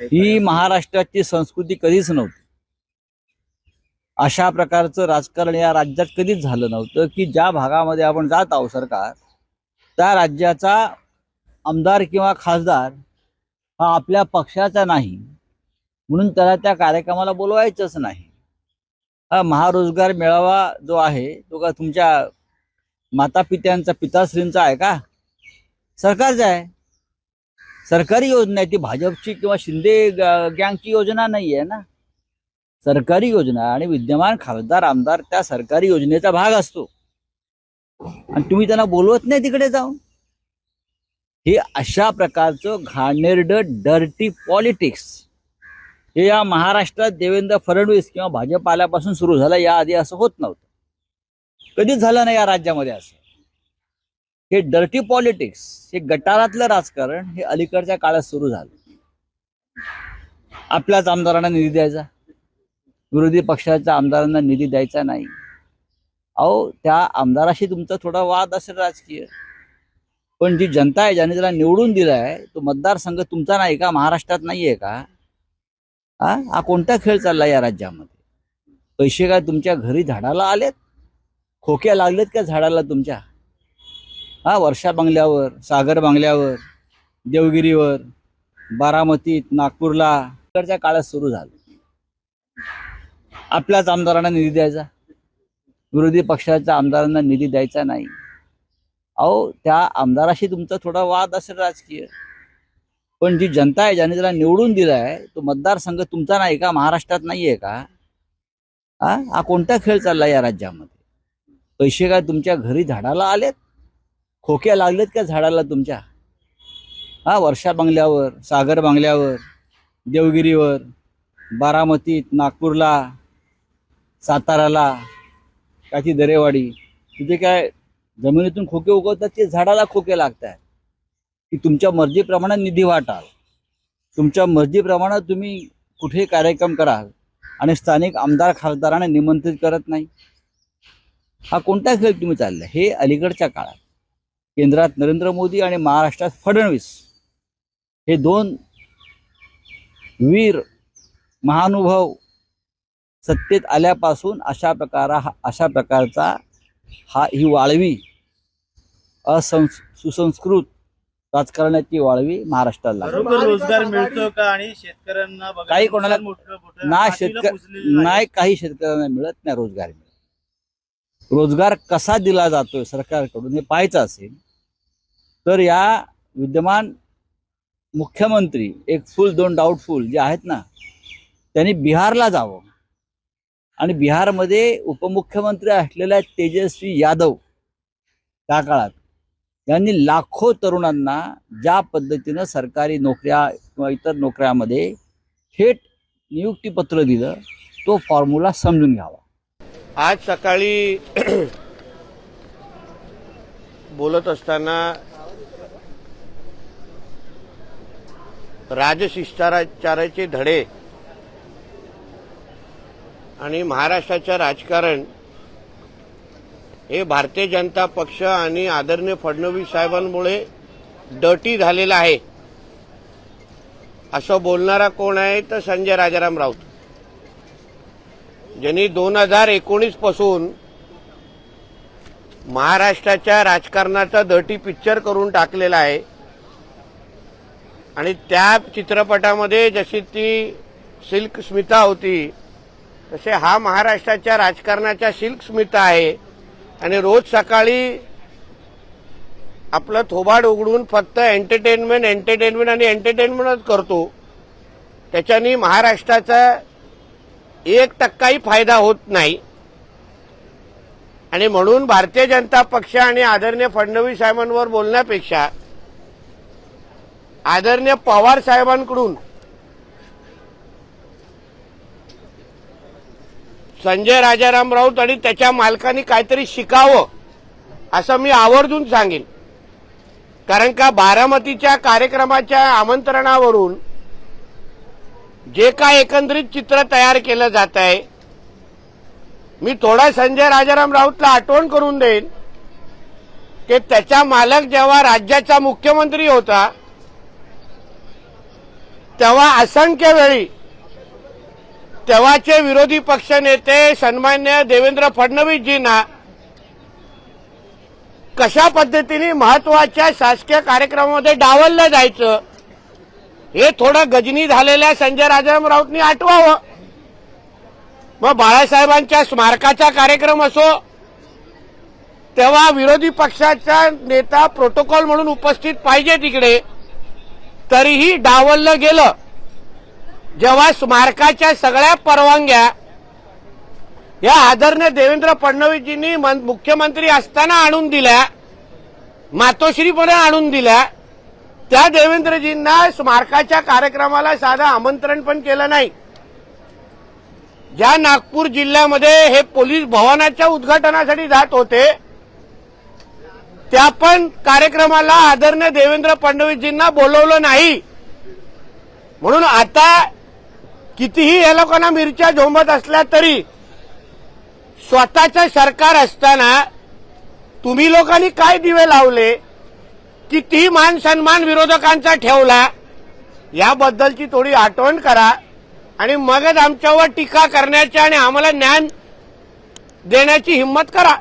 ही महाराष्ट्राची संस्कृती कधीच नव्हती. अशा प्रकारचं राजकारण या राज्यात कधीच झालं नव्हतं की ज्या भागामध्ये आपण जात आहोत सरकार त्या राज्याचा आमदार किंवा खासदार हा आपल्या पक्षाचा नाही. म्हणून त्याला त्या कार्यक्रमाला बोलवायचंच नाही. हा महारोजगार मेळावा जो आहे तो का तुमच्या माता पित्यांचा पिताश्रींचा आहे का? सरकारचा आहे. सरकारी योजना आहे ती भाजपची किंवा शिंदे ग- गँगची योजना नाही आहे ना? सरकारी योजना आणि विद्यमान खासदार आमदार त्या सरकारी योजनेचा भाग असतो. आणि तुम्ही त्यांना बोलवत नाही तिकडे जाऊन. हे अशा प्रकारचं घाणेरड डर्टी पॉलिटिक्स हे या महाराष्ट्रात देवेंद्र फडणवीस किंवा भाजप आल्यापासून सुरू झालं याआधी असं होत नव्हतं. कधीच झालं नाही या राज्यामध्ये असं. हे डर्टी पॉलिटिक्स हे गटारातलं राजकारण हे अलीकडच्या काळात सुरू झालं. आपल्याच आमदारांना निधी द्यायचा. विरोधी पक्षाच्या आमदारांना निधी द्यायचा नाही. अहो त्या आमदाराशी तुमचा थोडा वाद असेल राजकीय. पण जी जनता आहे ज्याने त्याला निवडून दिला आहे तो मतदारसंघ तुमचा नाही का? महाराष्ट्रात नाहीये का? हा? कोणता खेळ चालला या राज्यामध्ये? पैसे काय तुमच्या घरी झाडाला आलेत? खोक्या लागलेत का झाडाला तुमच्या? हा वर्षा बंगल्यावर सागर बंगल्यावर देवगिरीवर बारामतीत नागपूरला. इकडच्या काळात सुरू झालं. आपल्याच आमदारांना निधी द्यायचा. विरोधी पक्षाच्या आमदारांना निधी द्यायचा नाही. अहो त्या आमदाराशी तुमचा थोडा वाद असेल राजकीय. पण जी जनता आहे ज्याने त्याला निवडून दिला आहे तो मतदारसंघ तुमचा नाही का? महाराष्ट्रात नाहीये का? हा? कोणता खेळ चालला या राज्यामध्ये? पैसे काय तुमच्या घरी झाडाला आलेत? खोक्या लागलेत का झाडाला तुमच्या? हा वर्षा बंगल्यावर सागर बंगल्यावर देवगिरीवर बारामतीत नागपूरला साताराला काची दरेवाडी तिथे काय जमिनीतून खोके उगवतात ते झाडाला खोके लागत आहेत की तुमच्या मर्जीप्रमाणे निधी वाटाल. तुमच्या मर्जीप्रमाणे तुम्ही कुठे कार्यक्रम कराल आणि स्थानिक आमदार खासदारांना निमंत्रित करत नाही. हा कोणता खेळ तुम्ही चालला हे अलीकडच्या काळात. केंद्रात नरेंद्र मोदी आणि महाराष्ट्रात फडणवीस हे दोन वीर महानुभव सत्तेत आल्यापासून अशा प्रकारा अशा प्रकारचा हा ही वाळवी असंस सुसंस्कृत राजकारणाची वाळवी महाराष्ट्राला रोजगार मिळतो का आणि शेतकऱ्यांना काही कोणाला- ना हातीला शेतक पुजलेलं आहे. नाही काही शेतकऱ्यांना मिळत नाही रोजगार मिळत रोजगार कसा दिला जातोय सरकारकडून हे पाहायचं असेल तर या विद्यमान मुख्यमंत्री एक फुल दोन डाऊटफुल जे आहेत ना त्यांनी बिहारला जावं. आणि बिहारमध्ये उपमुख्यमंत्री असलेल्या तेजस्वी यादव त्या काळात यांनी लाखो तरुणांना ज्या पद्धतीनं सरकारी नोकऱ्या किंवा इतर नोकऱ्यामध्ये थेट नियुक्तीपत्र दिलं तो फॉर्म्युला समजून घ्यावा. आज सकाळी बोलत असताना राजशिष्टाचाराचे धडे आणि महाराष्ट्राचं राजकारण हे भारतीय जनता पक्ष आणि आदरणीय फडणवीस साहेबांमुळे डटी झालेलं आहे. असं बोलणारा कोण आहे तर संजय राजाराम राऊत. ज्यांनी दोन हजार एकोणीसपासून महाराष्ट्राच्या राजकारणाचा दटी पिक्चर करून टाकलेला आहे. आणि त्या चित्रपटामध्ये जशी ती सिल्क स्मिता होती तसे हा महाराष्ट्राच्या राजकारणाच्या सिल्क स्मिता आहे. आणि रोज सकाळी आपलं थोबाड उघडून फक्त एंटरटेनमेंट एंटरटेनमेंट आणि एंटरटेनमेंटच करतो. त्याच्यानी महाराष्ट्राचा एक टक्काही फायदा होत नाही. आणि म्हणून भारतीय जनता पक्ष आणि आदरणीय फडणवीस साहेबांवर बोलण्यापेक्षा आदरणीय पवार साहेबांकडून संजय राजाराम राऊत आणि त्याच्या मालकांनी काहीतरी शिकावं असं मी आवर्जून सांगेन. कारण का बारामतीच्या कार्यक्रमाच्या आमंत्रणावरून जे काय एकंदरीत चित्र तयार केलं जात आहे मी थोडा संजय राजाराम राऊतला आठवण करून देईन की त्याचा मालक जेव्हा राज्याचा मुख्यमंत्री होता तेव्हा असंख्य वेळी तेव्हाचे विरोधी पक्षनेते सन्मान्य देवेंद्र फडणवीसजींना कशा पद्धतीने महत्त्वाच्या शासकीय कार्यक्रमामध्ये डावललं जायचं हे थोडं गजनी झालेल्या संजय राजाराम राऊतनी आठवावं. मग बाळासाहेबांच्या स्मारकाचा कार्यक्रम असो तेव्हा विरोधी पक्षाचा नेता प्रोटोकॉल म्हणून उपस्थित पाहिजे तिकडे. तरीही डावललं गेलं. जेव्हा स्मारकाच्या सगळ्या परवानग्या या आदरणीय देवेंद्र फडणवीसजींनी मन- मुख्यमंत्री असताना आणून दिल्या मातोश्रीपणे आणून दिल्या त्या देवेंद्रजींना स्मारकाच्या कार्यक्रमाला साधं आमंत्रण पण केलं नाही. ज्या नागपूर जिल्ह्यामध्ये हे पोलीस भवनाच्या उद्घाटनासाठी जात होते त्या पण कार्यक्रमाला आदरणीय देवेंद्र फडणवीसजींना बोलवलं नाही. म्हणून आता कितीही या लोकांना मिरच्या झोंबत असल्या तरी स्वतःचं सरकार असताना तुम्ही लोकांनी काय दिवे लावले? कितीही मान सन्मान विरोधकांचा ठेवला याबद्दलची थोडी आठवण करा आणि मगच आमच्यावर टीका करण्याची आणि आम्हाला ज्ञान देण्याची हिंमत करा.